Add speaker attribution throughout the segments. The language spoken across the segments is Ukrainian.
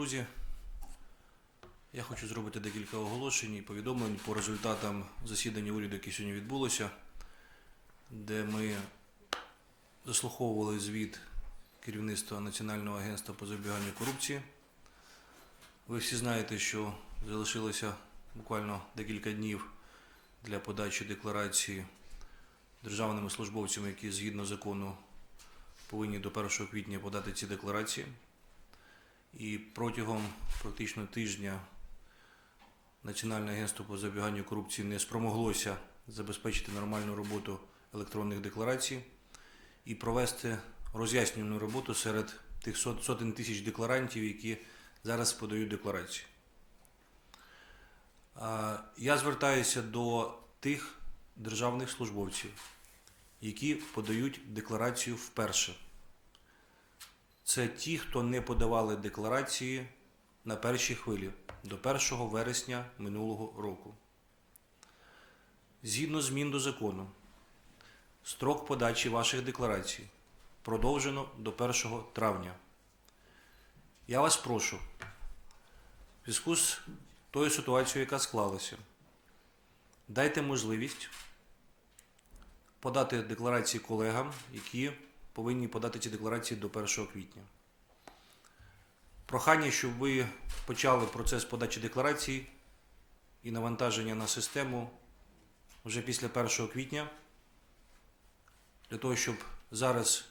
Speaker 1: друзі. Я хочу зробити декілька оголошень і повідомлень по результатам засідання уряду, яке сьогодні відбулося, де ми заслуховували звіт керівництва Національного агентства по запобіганню корупції. Ви всі знаєте, що залишилося буквально декілька днів для подачі декларації державними службовцями, які згідно закону повинні до 1 квітня подати ці декларації. І протягом практично тижня Національне агентство по запобіганню корупції не спромоглося забезпечити нормальну роботу електронних декларацій і провести роз'яснювальну роботу серед тих сотень тисяч декларантів, які зараз подають декларації. Я звертаюся до тих державних службовців, які подають декларацію вперше. Це ті, хто не подавали декларації на першій хвилі до 1 вересня минулого року. Згідно змін до закону, строк подачі ваших декларацій продовжено до 1 травня. Я вас прошу, в зв'язку з тою ситуацією, яка склалася, дайте можливість подати декларації колегам, які повинні подати ці декларації до 1 квітня. Прохання, щоб ви почали процес подачі декларацій і навантаження на систему вже після 1 квітня, для того, щоб зараз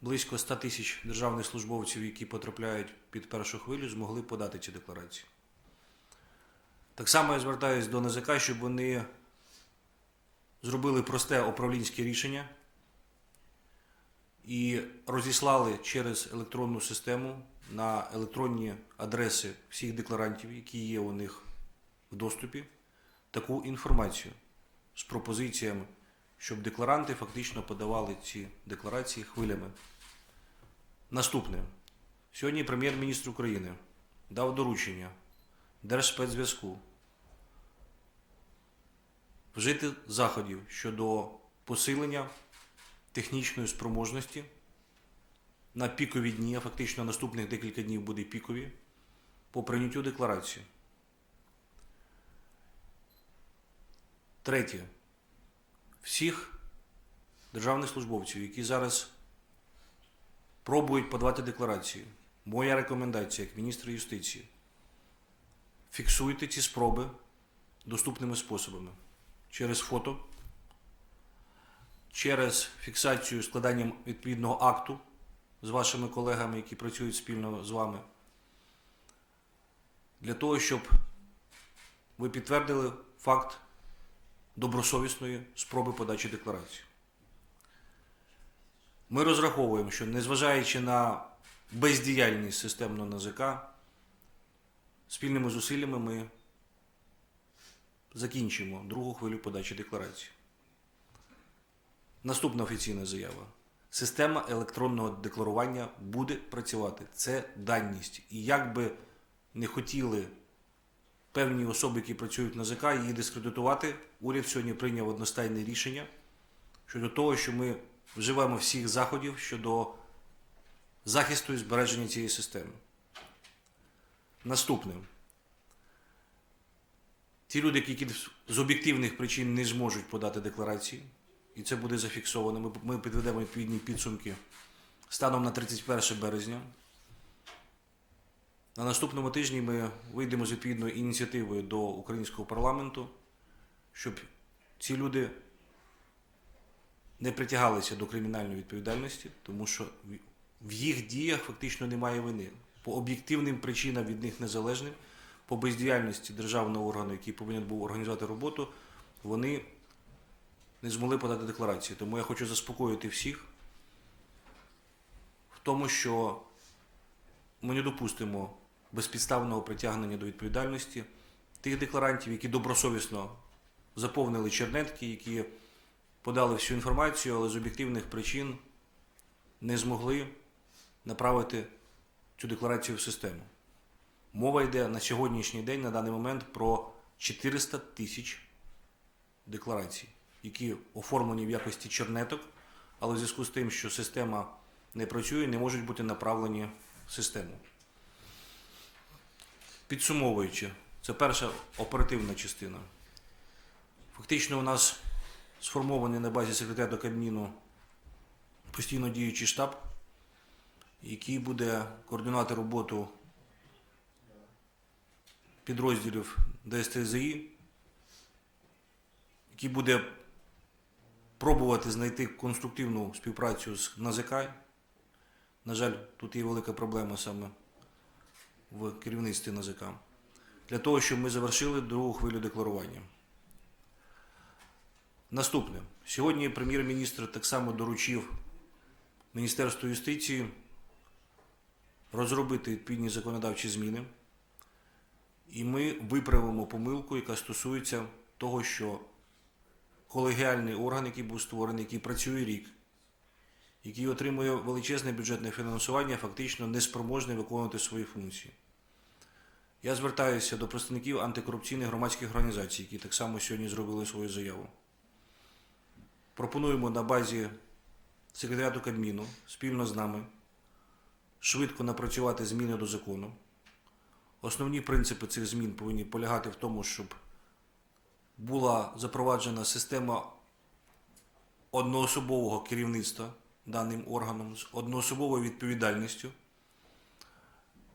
Speaker 1: близько 100 тисяч державних службовців, які потрапляють під першу хвилю, змогли подати ці декларації. Так само я звертаюся до НАЗК, щоб вони зробили просте управлінське рішення і розіслали через електронну систему на електронні адреси всіх декларантів, які є у них в доступі, таку інформацію з пропозиціями, щоб декларанти фактично подавали ці декларації хвилями. Наступне. Сьогодні прем'єр-міністр України дав доручення Держспецзв'язку вжити заходів щодо посилення технічної спроможності на пікові дні, а фактично наступних декілька днів буде пікові, по прийняттю декларації. Третє. Всіх державних службовців, які зараз пробують подавати декларації, моя рекомендація як міністра юстиції. Фіксуйте ці спроби доступними способами через фото, через фіксацію складанням відповідного акту з вашими колегами, які працюють спільно з вами, для того, щоб ви підтвердили факт добросовісної спроби подачі декларації. Ми розраховуємо, що незважаючи на бездіяльність системного НАЗК, спільними зусиллями ми закінчимо другу хвилю подачі декларації. Наступна офіційна заява. Система електронного декларування буде працювати. Це даність. І як би не хотіли певні особи, які працюють на ЗК, її дискредитувати, уряд сьогодні прийняв одностайне рішення щодо того, що ми вживаємо всіх заходів щодо захисту і збереження цієї системи. Наступне. Ті люди, які з об'єктивних причин не зможуть подати декларації, і це буде зафіксовано. Ми, ми підведемо відповідні підсумки станом на 31 березня. На наступному тижні ми вийдемо з відповідною ініціативою до українського парламенту, щоб ці люди не притягалися до кримінальної відповідальності, тому що в- їх діях фактично немає вини. По об'єктивним причинам від них незалежним, по бездіяльності державного органу, який повинен був організувати роботу, вони не змогли подати декларації. Тому я хочу заспокоїти всіх в тому, що ми не допустимо безпідставного притягнення до відповідальності тих декларантів, які добросовісно заповнили чернетки, які подали всю інформацію, але з об'єктивних причин не змогли направити цю декларацію в систему. Мова йде на сьогоднішній день, на даний момент, про 400 тисяч декларацій, які оформлені в якості чернеток, але в зв'язку з тим, що система не працює, не можуть бути направлені в систему. Підсумовуючи, це перша оперативна частина. Фактично у нас сформований на базі секретаріату Кабміну постійно діючий штаб, який буде координувати роботу підрозділів ДСТЗІ, який буде пробувати знайти конструктивну співпрацю з НАЗК. На жаль, тут є велика проблема саме в керівництві НАЗК. Для того, щоб ми завершили другу хвилю декларування. Наступне. Сьогодні прем'єр-міністр так само доручив Міністерству юстиції розробити відповідні законодавчі зміни, і ми виправимо помилку, яка стосується того, що колегіальний орган, який був створений, який працює рік, який отримує величезне бюджетне фінансування, фактично неспроможний виконувати свої функції. Я звертаюся до представників антикорупційних громадських організацій, які так само сьогодні зробили свою заяву. Пропонуємо на базі секретаріату Кабміну спільно з нами швидко напрацювати зміни до закону. Основні принципи цих змін повинні полягати в тому, щоб була запроваджена система одноособового керівництва даним органом з одноособовою відповідальністю,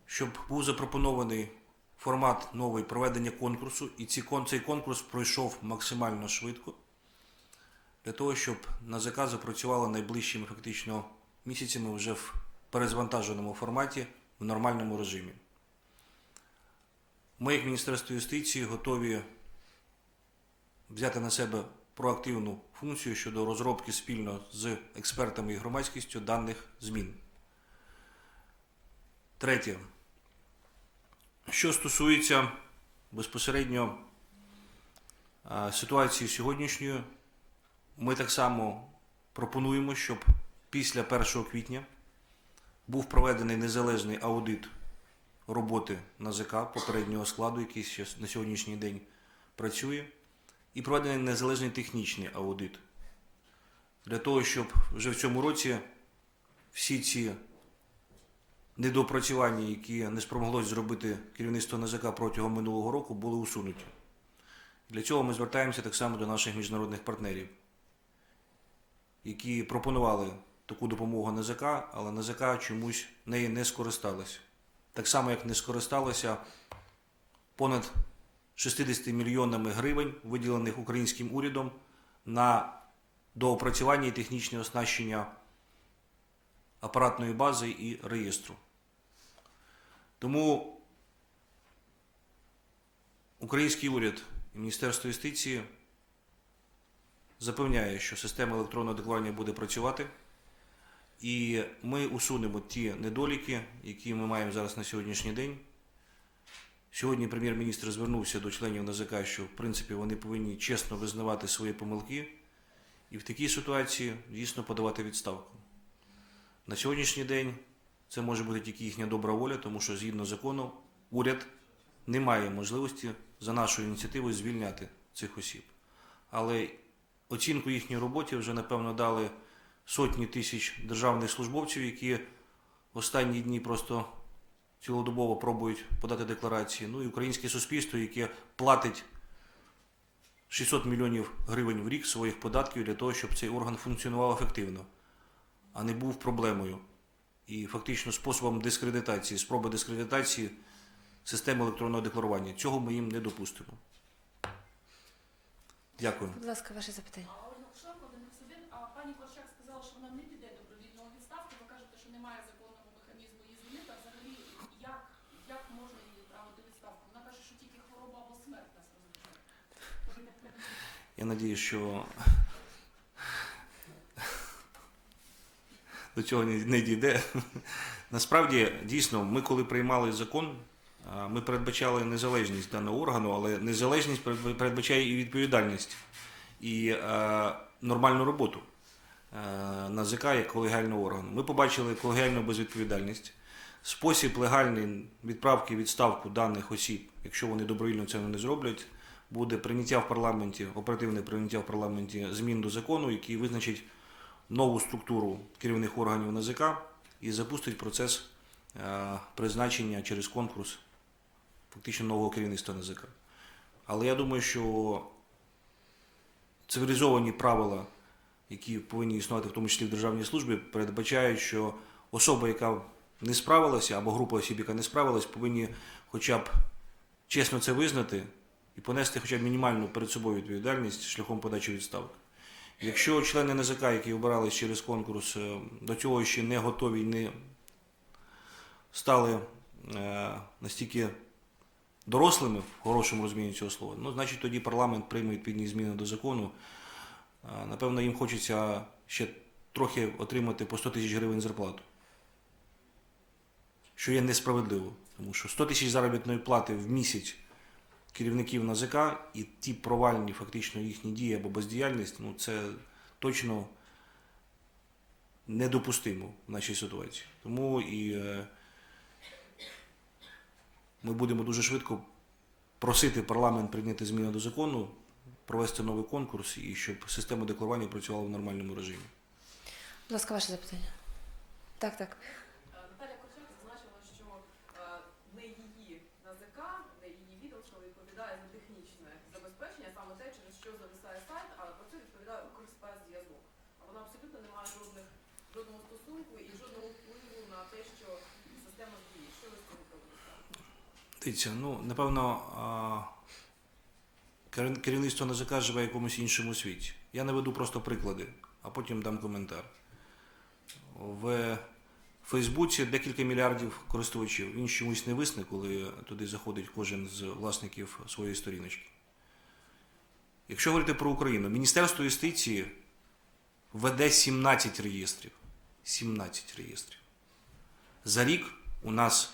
Speaker 1: щоб був запропонований формат новий проведення конкурсу, і цей конкурс пройшов максимально швидко, для того, щоб НАЗК запрацювала найближчими фактично місяцями вже в перезвантаженому форматі в нормальному режимі. Ми, як Міністерство юстиції, готові взяти на себе проактивну функцію щодо розробки спільно з експертами і громадськістю даних змін. Третє. Що стосується безпосередньо ситуації сьогоднішньої, ми так само пропонуємо, щоб після 1 квітня був проведений незалежний аудит роботи НАЗК попереднього складу, який на сьогоднішній день працює, і проведений незалежний технічний аудит. Для того, щоб вже в цьому році всі ці недопрацювання, які не спромоглось зробити керівництво НАЗК протягом минулого року, були усунуті. Для цього ми звертаємося так само до наших міжнародних партнерів, які пропонували таку допомогу НАЗК, але НАЗК чомусь неї не скористалася. Так само, як не скористалося понад 60 мільйонами гривень, виділених українським урядом на доопрацювання і технічне оснащення апаратної бази і реєстру. Тому український уряд і Міністерство юстиції запевняє, що система електронного декларування буде працювати. І ми усунемо ті недоліки, які ми маємо зараз на сьогоднішній день. Сьогодні прем'єр-міністр звернувся до членів НАЗК, що в принципі вони повинні чесно визнавати свої помилки і в такій ситуації дійсно подавати відставку. На сьогоднішній день це може бути тільки їхня добра воля, тому що згідно закону уряд не має можливості за нашою ініціативою звільняти цих осіб. Але оцінку їхній роботі вже напевно дали сотні тисяч державних службовців, які останні дні просто цілодобово пробують подати декларації. Ну і українське суспільство, яке платить 600 мільйонів гривень в рік своїх податків для того, щоб цей орган функціонував ефективно, а не був проблемою і фактично способом дискредитації, спроби дискредитації системи електронного декларування. Цього ми їм не допустимо. Дякую.
Speaker 2: Будь ласка, ваше запитання.
Speaker 3: А Ольга Кушенко, один плюс один. А пані Корчак сказала, що вона не піде добровільно у відставку. Ви кажете, що немає законного механізму її звільнити. А взагалі, як, як можна її відправити у відставку? Вона каже, що тільки хвороба або смерть нас розлучає.
Speaker 1: Я надію, що до цього не дійде. Насправді, дійсно, ми коли приймали закон, ми передбачали незалежність даного органу, але незалежність передбачає і відповідальність, і е, нормальну роботу е, НАЗК як колегіального органу. Ми побачили колегіальну безвідповідальність, спосіб легальний відправки відставку даних осіб, якщо вони добровільно це не зроблять, буде прийняття в парламенті, оперативне прийняття в парламенті змін до закону, який визначить нову структуру керівних органів НАЗК і запустить процес е, призначення через конкурс фактично нового керівництва НАЗК. Але я думаю, що цивілізовані правила, які повинні існувати в тому числі в державній службі, передбачають, що особа, яка не справилася, або група осіб, яка не справилась, повинні хоча б чесно це визнати і понести хоча б мінімальну перед собою відповідальність шляхом подачі відставки. Якщо члени НЗК, які обирались через конкурс, е, до цього ще не готові, не стали е, настільки дорослими в хорошому розумінні цього слова, ну, значить тоді парламент прийме відповідні зміни до закону. Е, Напевно, їм хочеться ще трохи отримати по 100 тисяч гривень зарплату. Що є несправедливо, тому що 100 тисяч заробітної плати в місяць керівників НАЗК і ті провальні фактично їхні дії або бездіяльність, ну це точно недопустимо в нашій ситуації. Тому і е, ми будемо дуже швидко просити парламент прийняти зміни до закону, провести новий конкурс і щоб система декларування працювала в нормальному режимі.
Speaker 2: Будь ласка, ваше запитання. Так, так.
Speaker 4: Е, Наталя Корчак зазначила, що е, не її НАЗК, не її відомство відповідає за технічне забезпечення, саме те, через що зависає сайт, а про це відповідає Укрспецзв'язок. А вона абсолютно не має жодних жодного стосунку і жодного впливу на те, що система діє. Що ви з цим?
Speaker 1: Дивіться, ну напевно, а, керів- керівництво НАЗК живе в якомусь іншому світі. Я наведу просто приклади, а потім дам коментар. В Фейсбуці декілька мільярдів користувачів. Він чомусь не висне, коли туди заходить кожен з власників своєї сторіночки. Якщо говорити про Україну, Міністерство юстиції веде 17 реєстрів. 17 реєстрів. За рік у нас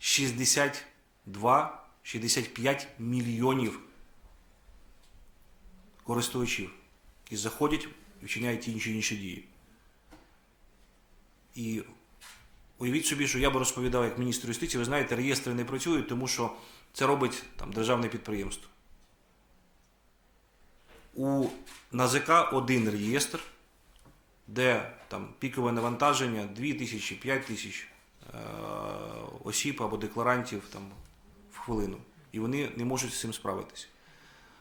Speaker 1: 62-65 мільйонів користувачів, які заходять і вчиняють ті інші інші дії. І уявіть собі, що я би розповідав як міністр юстиції, ви знаєте, реєстри не працюють, тому що це робить там, державне підприємство. У НАЗК один реєстр, де там пікове навантаження 2 тисячі, 5 тисяч е, осіб або декларантів там, в хвилину. І вони не можуть з цим справитися.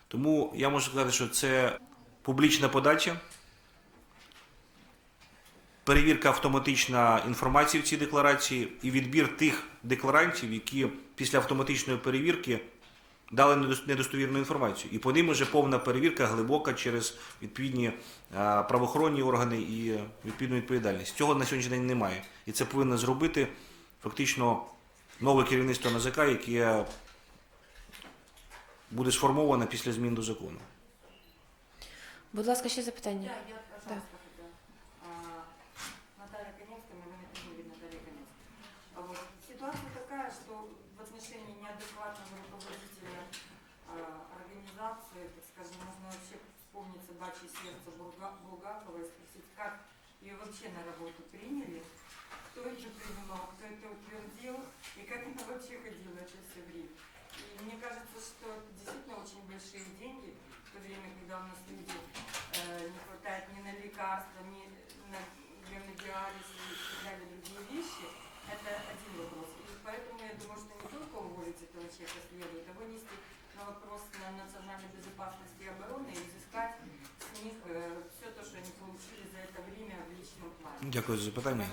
Speaker 1: Тому я можу сказати, що це публічна подача, перевірка автоматична інформації в цій декларації і відбір тих декларантів, які після автоматичної перевірки дали недос- недостовірну інформацію. І по ним вже повна перевірка глибока через відповідні е, правоохоронні органи і відповідну відповідальність. Цього на сьогоднішній день немає. І це повинно зробити фактично нове керівництво НАЗК, яке буде сформоване після змін до закону.
Speaker 2: Будь ласка, ще запитання.
Speaker 5: Да, я, que
Speaker 1: Дякую за запитання.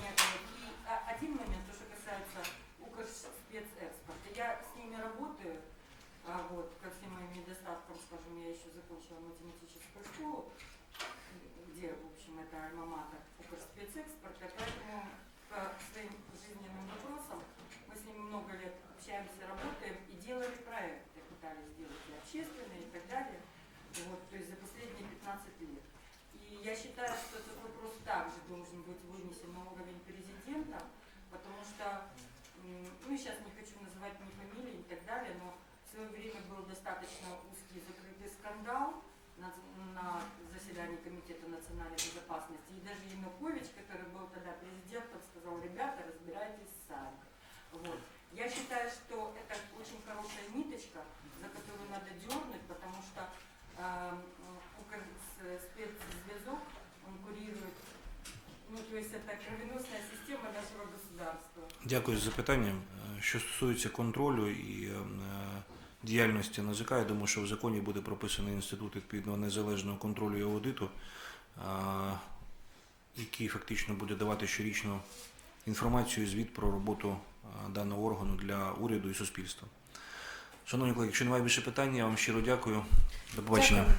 Speaker 5: Янукович, который был тогда президентом, сказал, ребята, разбирайтесь сами. Вот. Я считаю, что это очень хорошая ниточка, за которую надо дернуть, потому что э, спецзв'язок, он курирует, ну, то есть это кровеносная система нашего государства.
Speaker 1: Дякую за запитання. Е, Що стосується контролю і е, діяльності НАЗК, я думаю, що в законі буде прописаний інститут відповідного незалежного контролю і аудиту, е, який фактично буде давати щорічну інформацію і звіт про роботу е, даного органу для уряду і суспільства. Шановні колеги, якщо немає більше питань, я вам щиро дякую. До побачення.
Speaker 2: Дякую.